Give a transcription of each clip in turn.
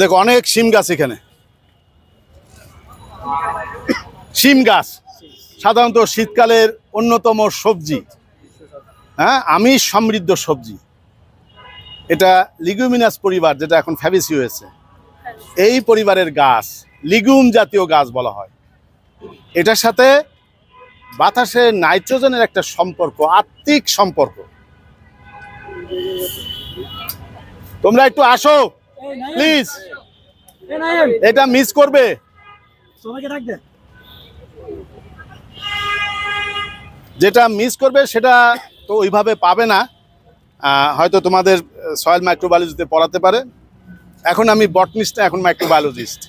দেখো, অনেক শিম গাছ এখানে। শিম গাছ, সাধারণত শীতকালের অন্যতম সবজি। হ্যাঁ আমি সমৃদ্ধ সবজি। এটা লিগুমিনাস পরিবার, যেটা এখন ফ্যাবিসি হয়েছে। এই পরিবারের গাছ লিগুম জাতীয় গাছ বলা হয়। এটার সাথে বাতাসে নাইট্রোজেনের একটা সম্পর্ক, আত্মিক সম্পর্ক। তোমরা একটু আসো। প্লিজ এটা মিস করবে। যেটা মিস করবে সেটা তো ওইভাবে পাবে না। হয়তো তোমাদের সয়েল মাইক্রোবায়োলজিতে পড়াতে পারে। এখন আমি বটনিস্ট এখন মাইক্রোবায়োলজিস্ট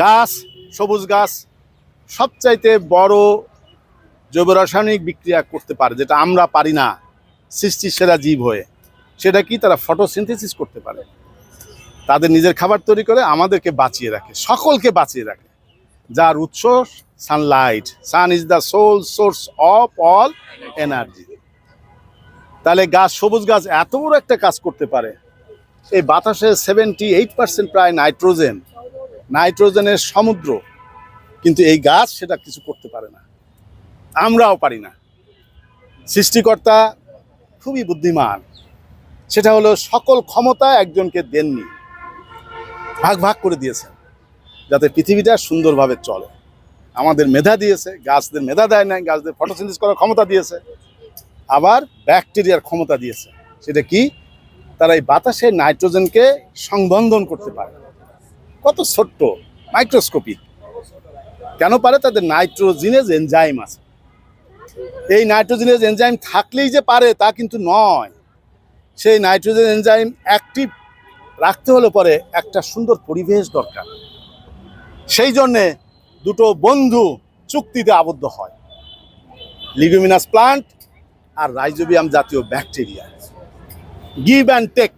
গাছ সবুজ গাছ সবচাইতে বড় জৈব রাসায়নিক বিক্রিয়া করতে পারে যেটা আমরা পারি না সৃষ্টির সেরা জীব হয়ে। সেটা কি তারা ফটোসিনথেসিস করতে পারে? তাদের নিজের খাবার তৈরি করে আমাদেরকে বাঁচিয়ে রাখে, সকলকে বাঁচিয়ে রাখে। যার উৎস sunlight sun is the soul source of all energy তাহলে গাছ, সবুজ গাছ এত বড় একটা কাজ করতে পারে। এই বাতাসে সেভেন্টি এইট পার্সেন্ট প্রায় নাইট্রোজেন নাইট্রোজেনের সমুদ্র। কিন্তু এই গাছ সেটা কিছু করতে পারে না। আমরাও পারি না। সৃষ্টিকর্তা খুবই বুদ্ধিমান। সেটা হলো সকল ক্ষমতা একজনকে দেননি। ভাগ ভাগ করে দিয়েছেন যাতে পৃথিবীটা সুন্দরভাবে চলে। আমাদের মেধা দিয়েছে, গাছদের মেধা দেয় নাই, গাছদের ফটোসিনথেসিস করার ক্ষমতা দিয়েছে। আবার ব্যাকটেরিয়ার ক্ষমতা দিয়েছে। সেটা কি? তারা এই বাতাসে নাইট্রোজেনকে সংবন্ধন করতে পারে। কত ছোট্ট মাইক্রোস্কোপিক কেন পারে? তাদের নাইট্রোজিনেজ এনজাইম আছে। এই নাইট্রোজিনেজ এনজাইম থাকলেই যে পারে, তা কিন্তু নয়। সেই নাইট্রোজেন এনজাইম অ্যাক্টিভ রাখতে হলে পরে একটা সুন্দর পরিবেশ দরকার। সেই জন্যে দুটো বন্ধু চুক্তিতে আবদ্ধ হয়। লিগুমিনাস প্লান্ট আর রাইজোবিয়াম জাতীয় ব্যাকটেরিয়া গিভ অ্যান্ড টেক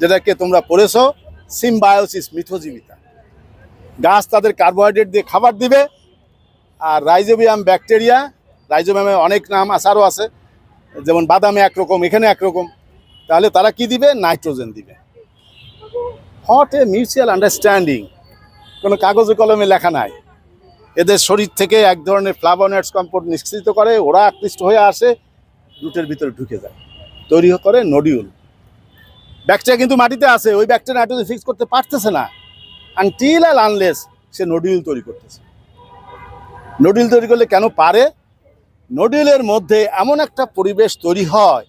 যেটাকে তোমরা পড়েছো সিম্বায়োসিস মিথোজীবিতা। গাছ তাদের কার্বোহাইড্রেট দিয়ে খাবার দিবে, আর রাইজোবিয়াম ব্যাকটেরিয়া রাইজোবিয়ামে অনেক নাম আসারও আছে। যেমন বাদামে একরকম, এখানে একরকম, তাহলে তারা কি দিবে? নাইট্রোজেন দিবে। হট এ মিউচুয়াল আন্ডারস্ট্যান্ডিং কোনো কাগজে কলমে লেখা নাই। এদের শরীর থেকে এক ধরনের ফ্লাভোনয়েডস কম্পাউন্ড নিষ্কৃত করে, ওরা আকৃষ্ট হয়ে আসে, রুটের ভিতরে ঢুকে যায়। তৈরি করে নডিউল ব্যাকটেরিয়া কিন্তু মাটিতে আছে, ওই ব্যাকটেরিয়া নাইট্রোজেন ফিক্স করতে পারতেছে না। আনটিল আর আনলেস সে নডিউল তৈরি করতেছে। নডিউল তৈরি করলে কেন পারে? নডিউলের মধ্যে এমন একটা পরিবেশ তৈরি হয়,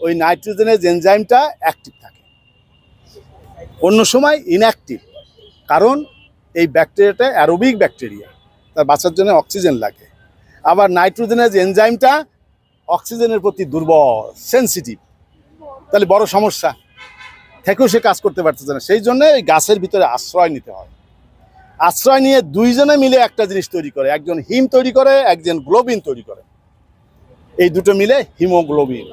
ওই নাইট্রোজেনের এনজাইমটা অ্যাক্টিভ থাকে। অন্য সময় ইনঅ্যাক্টিভ কারণ এই ব্যাকটেরিয়াটা অ্যারোবিক ব্যাকটেরিয়া, তার বাঁচার জন্য অক্সিজেন লাগে। আবার নাইট্রোজেনের এনজাইমটা, অক্সিজেনের প্রতি দুর্বল সেনসিটিভ তাহলে বড় সমস্যা। থেকেও সে কাজ করতে পারতেছে না, সেই জন্য এই গাছের ভিতরে আশ্রয় নিতে হয়। আশ্রয় নিয়ে দুইজনে মিলে একটা জিনিস তৈরি করে, একজন হিম তৈরি করে, একজন গ্লোবিন তৈরি করে। এই দুটো মিলে হিমোগ্লোবিন।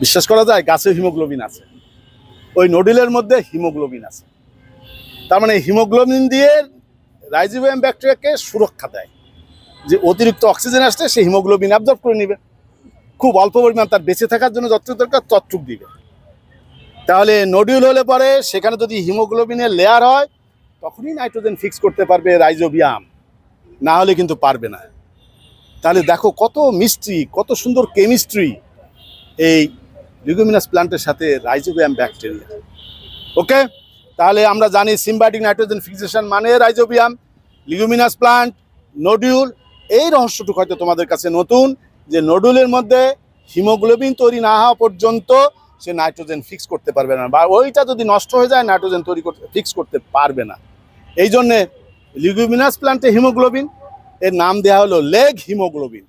বিশ্বাস করা যায় গাছে হিমোগ্লোবিন আছে। ওই নডিলের মধ্যে হিমোগ্লোবিন আছে। তার মানে হিমোগ্লোবিন দিয়ে রাইজোবিয়াম ব্যাকটেরিয়াকে সুরক্ষা দেয়। যে অতিরিক্ত অক্সিজেন আসলে সে হিমোগ্লোবিন অ্যাবজর্ব করে নেবে। খুব অল্প পরিমাণ তার বেঁচে থাকার জন্য যতটুকু দরকার ততটুক দিবে। তাহলে নডিউল হলে পরে সেখানে যদি হিমোগ্লোবিনের লেয়ার হয়, তখনই নাইট্রোজেন ফিক্স করতে পারবে রাইজোবিয়াম। না হলে কিন্তু পারবে না। তাহলে দেখো কত মিস্ট্রি কত সুন্দর কেমিস্ট্রি এই লিগুমিনাস প্ল্যান্টের সাথে রাইজোবিয়াম ব্যাকটেরিয়া ওকে তাহলে আমরা জানি সিম্বায়োটিক নাইট্রোজেন ফিক্সেশন মানে রাইজোবিয়াম লিগুমিনাস প্লান্ট নডিউল এই রহস্যটুকু হয়তো তোমাদের কাছে নতুন যে নডুলের মধ্যে হিমোগ্লোবিন তৈরি না হওয়া পর্যন্ত সে নাইট্রোজেন ফিক্স করতে পারবে না বা ওইটা যদি নষ্ট হয়ে যায় নাইট্রোজেন তৈরি করতে ফিক্স করতে পারবে না। এই জন্যে লিগুমিনাস প্লান্টে হিমোগ্লোবিন এর নাম দেওয়া হলো লেগ হিমোগ্লোবিন।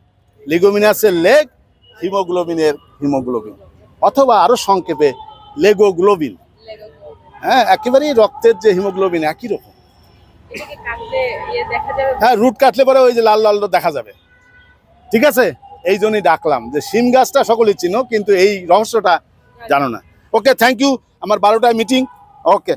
লিগুমিনাসের লেগ হিমোগ্লোবিনের হিমোগ্লোবিন। অথবা আরও সংক্ষেপে লেগোগ্লোবিন। হ্যাঁ একেবারেই রক্তের যে হিমোগ্লোবিন একই রকম। ইয়ে হ্যাঁ রুট কাটলে পরে ওই যে লাল লাল দেখা যাবে। ঠিক আছে? এই জন্যই ডাকলাম যে সিম গাছটা সকলেই চিনো কিন্তু এই রহস্যটা জানো। না। ওকে থ্যাংক ইউ আমার বারোটায় মিটিং ওকে।